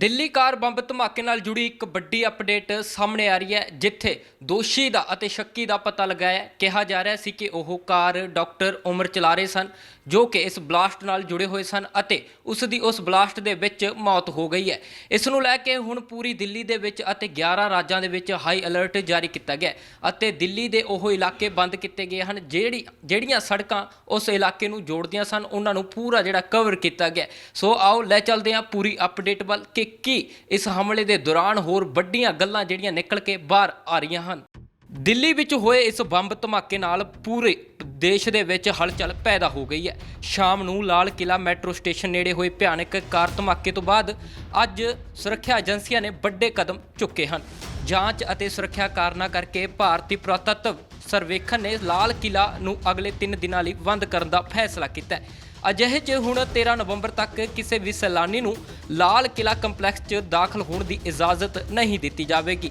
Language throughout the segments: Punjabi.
ਦਿੱਲੀ ਕਾਰ ਬੰਬ ਧਮਾਕੇ ਨਾਲ ਜੁੜੀ ਇੱਕ ਵੱਡੀ ਅਪਡੇਟ ਸਾਹਮਣੇ ਆ ਰਹੀ ਹੈ, ਜਿੱਥੇ ਦੋਸ਼ੀ ਦਾ ਅਤੇ ਸ਼ੱਕੀ ਦਾ ਪਤਾ ਲਗਾਇਆ ਕਿਹਾ ਜਾ ਰਿਹਾ ਸੀ ਕਿ ਉਹ ਕਾਰ ਡਾਕਟਰ ਉਮਰ ਚਲਾ ਰਹੇ ਸਨ, ਜੋ ਕਿ ਇਸ ਬਲਾਸਟ ਨਾਲ ਜੁੜੇ ਹੋਏ ਸਨ ਅਤੇ ਉਸ ਦੀ ਉਸ ਬਲਾਸਟ ਦੇ ਵਿੱਚ ਮੌਤ ਹੋ ਗਈ ਹੈ। ਇਸ ਨੂੰ ਲੈ ਕੇ ਹੁਣ ਪੂਰੀ ਦਿੱਲੀ ਦੇ ਵਿੱਚ ਅਤੇ 11 ਰਾਜਾਂ ਦੇ ਵਿੱਚ ਹਾਈ ਅਲਰਟ ਜਾਰੀ ਕੀਤਾ ਗਿਆ ਅਤੇ ਦਿੱਲੀ ਦੇ ਉਹ ਇਲਾਕੇ ਬੰਦ ਕੀਤੇ ਗਏ ਹਨ, ਜਿਹੜੀ, ਜਿਹੜੀਆਂ ਸੜਕਾਂ ਉਸ ਇਲਾਕੇ ਨੂੰ ਜੋੜਦੀਆਂ ਸਨ, ਉਹਨਾਂ ਨੂੰ ਪੂਰਾ ਜਿਹੜਾ ਕਵਰ ਕੀਤਾ ਗਿਆ ਸੋ ਆਓ ਲੈ ਚੱਲਦੇ ਹਾਂ ਪੂਰੀ ਅਪਡੇਟ ਵੱਲ ਕਿ ਕੀ ਇਸ ਹਮਲੇ ਦੇ ਦੌਰਾਨ ਹੋਰ ਵੱਡੀਆਂ ਗੱਲਾਂ ਜਿਹੜੀਆਂ ਨਿਕਲ ਕੇ ਬਾਹਰ ਆ ਰਹੀਆਂ ਹਨ। ਦਿੱਲੀ ਵਿੱਚ ਹੋਏ ਇਸ ਬੰਬ ਧਮਾਕੇ ਨਾਲ ਪੂਰੇ ਦੇਸ਼ ਦੇ ਵਿੱਚ ਹਲਚਲ ਪੈਦਾ ਹੋ ਗਈ ਹੈ। ਸ਼ਾਮ ਨੂੰ ਲਾਲ ਕਿਲਾ ਮੈਟਰੋ ਸਟੇਸ਼ਨ ਨੇੜੇ ਹੋਏ ਭਿਆਨਕ ਕਾਰ ਧਮਾਕੇ ਤੋਂ ਬਾਅਦ ਅੱਜ ਸੁਰੱਖਿਆ ਏਜੰਸੀਆਂ ਨੇ ਵੱਡੇ ਕਦਮ ਚੁੱਕੇ ਹਨ। ਜਾਂਚ ਅਤੇ ਸੁਰੱਖਿਆ ਕਾਰਨਾਂ ਕਰਕੇ ਭਾਰਤੀ ਪੁਰਾਤੱਤਵ ਸਰਵੇਖਣ ਨੇ ਲਾਲ ਕਿਲਾ ਨੂੰ ਅਗਲੇ 3 ਦਿਨਾਂ ਲਈ ਬੰਦ ਕਰਨ ਦਾ ਫੈਸਲਾ ਕੀਤਾ ਹੈ। ਅਜਿਹੇ 'ਚ ਹੁਣ 13 ਨਵੰਬਰ ਤੱਕ ਕਿਸੇ ਵੀ ਸੈਲਾਨੀ ਨੂੰ ਲਾਲ ਕਿਲਾ ਕੰਪਲੈਕਸ 'ਚ ਦਾਖਲ ਹੋਣ ਦੀ ਇਜਾਜ਼ਤ ਨਹੀਂ ਦਿੱਤੀ ਜਾਵੇਗੀ।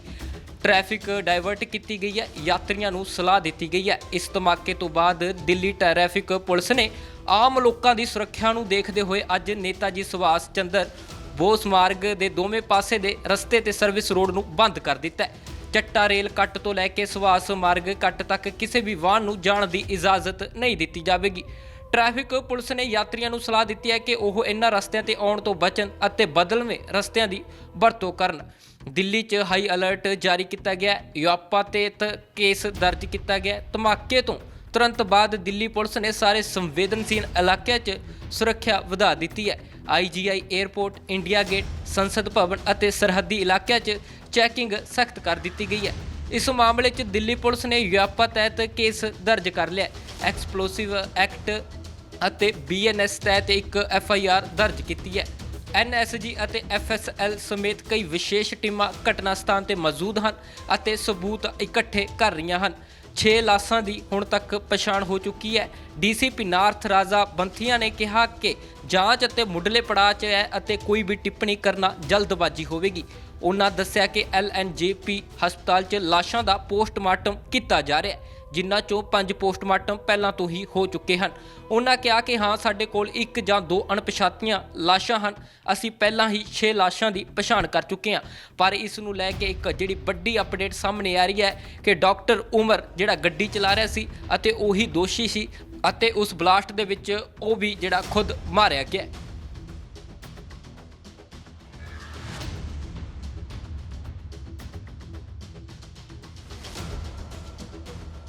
ਟ੍ਰੈਫਿਕ ਡਾਇਵਰਟ ਕੀਤੀ ਗਈ ਹੈ, ਯਾਤਰੀਆਂ ਨੂੰ ਸਲਾਹ ਦਿੱਤੀ ਗਈ ਹੈ। ਇਸ ਧਮਾਕੇ ਤੋਂ ਬਾਅਦ ਦਿੱਲੀ ਟ੍ਰੈਫਿਕ ਪੁਲਿਸ ਨੇ ਆਮ ਲੋਕਾਂ ਦੀ ਸੁਰੱਖਿਆ ਨੂੰ ਦੇਖਦੇ ਹੋਏ ਅੱਜ ਨੇਤਾਜੀ ਸੁਭਾਸ਼ ਚੰਦਰ ਬੋਸ ਮਾਰਗ ਦੇ ਦੋਵੇਂ ਪਾਸੇ ਦੇ ਰਸਤੇ ਤੇ ਸਰਵਿਸ ਰੋਡ ਨੂੰ ਬੰਦ ਕਰ ਦਿੱਤਾ ਹੈ। ਚੱਟਾ ਰੇਲ ਕੱਟ ਤੋਂ ਲੈ ਕੇ ਸੁਭਾਸ਼ ਮਾਰਗ ਕੱਟ ਤੱਕ ਕਿਸੇ ਵੀ ਵਾਹਨ ਨੂੰ ਜਾਣ ਦੀ ਇਜਾਜ਼ਤ ਨਹੀਂ ਦਿੱਤੀ ਜਾਵੇਗੀ। ਟ੍ਰੈਫਿਕ ਪੁਲਿਸ ਨੇ ਯਾਤਰੀਆਂ ਨੂੰ ਸਲਾਹ ਦਿੱਤੀ ਹੈ ਕਿ ਉਹ ਇਹਨਾਂ ਰਸਤਿਆਂ ਤੇ ਆਉਣ ਤੋਂ ਬਚਣ ਅਤੇ ਬਦਲਵੇਂ ਰਸਤਿਆਂ ਦੀ ਵਰਤੋਂ ਕਰਨ। ਦਿੱਲੀ 'ਚ ਹਾਈ ਅਲਰਟ ਜਾਰੀ ਕੀਤਾ ਗਿਆ ਹੈ। ਯਾਪਾ ਤੇ ਕੇਸ ਦਰਜ ਕੀਤਾ ਗਿਆ ਧਮਾਕੇ ਤੋਂ ਤੁਰੰਤ ਬਾਅਦ ਦਿੱਲੀ ਪੁਲਿਸ ਨੇ ਸਾਰੇ ਸੰਵੇਦਨਸ਼ੀਲ ਇਲਾਕਿਆਂ 'ਚ ਸੁਰੱਖਿਆ ਵਧਾ ਦਿੱਤੀ ਹੈ। ਆਈਜੀਆਈ 에ਅਰਪੋਰਟ ਇੰਡੀਆ ਗੇਟ, ਸੰਸਦ ਭਵਨ ਅਤੇ ਸਰਹੱਦੀ ਇਲਾਕਿਆਂ 'ਚ ਚੈਕਿੰਗ ਸਖਤ ਕਰ ਦਿੱਤੀ ਗਈ ਹੈ। ਇਸ ਮਾਮਲੇ 'ਚ ਦਿੱਲੀ ਪੁਲਿਸ ਨੇ ਯਾਪਾ ਤਹਿਤ ਕੇਸ ਦਰਜ ਕਰ ਲਿਆ ਐਕਸਪਲੋਸਿਵ ਐਕਟ ਅਤੇ ਬੀਐਨਐਸ ਤਹਿਤ ਇੱਕ ਐਫਆਈਆਰ ਦਰਜ ਕੀਤੀ ਹੈ। ਐਨਐਸਜੀ ਅਤੇ ਐਫਐਸਐਲ ਸਮੇਤ ਕਈ ਵਿਸ਼ੇਸ਼ ਟੀਮਾਂ ਘਟਨਾ ਸਥਾਨ ਤੇ ਮੌਜੂਦ ਹਨ ਅਤੇ ਸਬੂਤ ਇਕੱਠੇ ਕਰ ਰਹੀਆਂ ਹਨ। 6 ਲਾਸ਼ਾਂ ਦੀ ਹੁਣ ਤੱਕ ਪਛਾਣ ਹੋ ਚੁੱਕੀ ਹੈ। ਡੀਸੀਪੀ ਨਾਰਥ ਰਾਜਾ ਬੰਥੀਆ ਨੇ ਕਿਹਾ ਕਿ ਜਾਂਚ ਅਤੇ ਮੁੱਢਲੇ ਪੜਾਅ 'ਚ ਹੈ ਅਤੇ ਕੋਈ ਵੀ ਟਿੱਪਣੀ ਕਰਨਾ ਜਲਦਬਾਜ਼ੀ ਹੋਵੇਗੀ। ਉਹਨਾਂ ਦੱਸਿਆ ਕਿ ਐਲਐਨਜੇਪੀ ਹਸਪਤਾਲ 'ਚ ਲਾਸ਼ਾਂ ਦਾ ਪੋਸਟਮਾਰਟਮ ਕੀਤਾ ਜਾ ਰਿਹਾ ਹੈ। ਜਿਨ੍ਹਾਂ ਚੋਂ ਪੰਜ ਪੋਸਟਮਾਰਟਮ ਪਹਿਲਾਂ ਤੋਂ ਹੀ ਹੋ ਚੁੱਕੇ ਹਨ। ਉਹਨਾਂ ਕਿਹਾ ਕਿ ਹਾਂ, ਸਾਡੇ ਕੋਲ ਇੱਕ ਜਾਂ ਦੋ ਅਣਪਛਾਤੀਆਂ ਲਾਸ਼ਾਂ ਹਨ। ਅਸੀਂ ਪਹਿਲਾਂ ਹੀ 6 ਲਾਸ਼ਾਂ ਦੀ ਪਛਾਣ ਕਰ ਚੁੱਕੇ ਹਾਂ। ਪਰ ਇਸ ਨੂੰ ਲੈ ਕੇ ਇੱਕ ਜਿਹੜੀ ਵੱਡੀ ਅਪਡੇਟ ਸਾਹਮਣੇ ਆ ਰਹੀ ਹੈ ਕਿ ਡਾਕਟਰ ਉਮਰ ਜਿਹੜਾ ਗੱਡੀ ਚਲਾ ਰਿਹਾ ਸੀ ਅਤੇ ਉਹੀ ਦੋਸ਼ੀ ਸੀ ਅਤੇ ਉਸ ਬਲਾਸਟ ਦੇ ਵਿੱਚ ਉਹ ਵੀ ਜਿਹੜਾ ਖੁਦ ਮਾਰਿਆ ਗਿਆ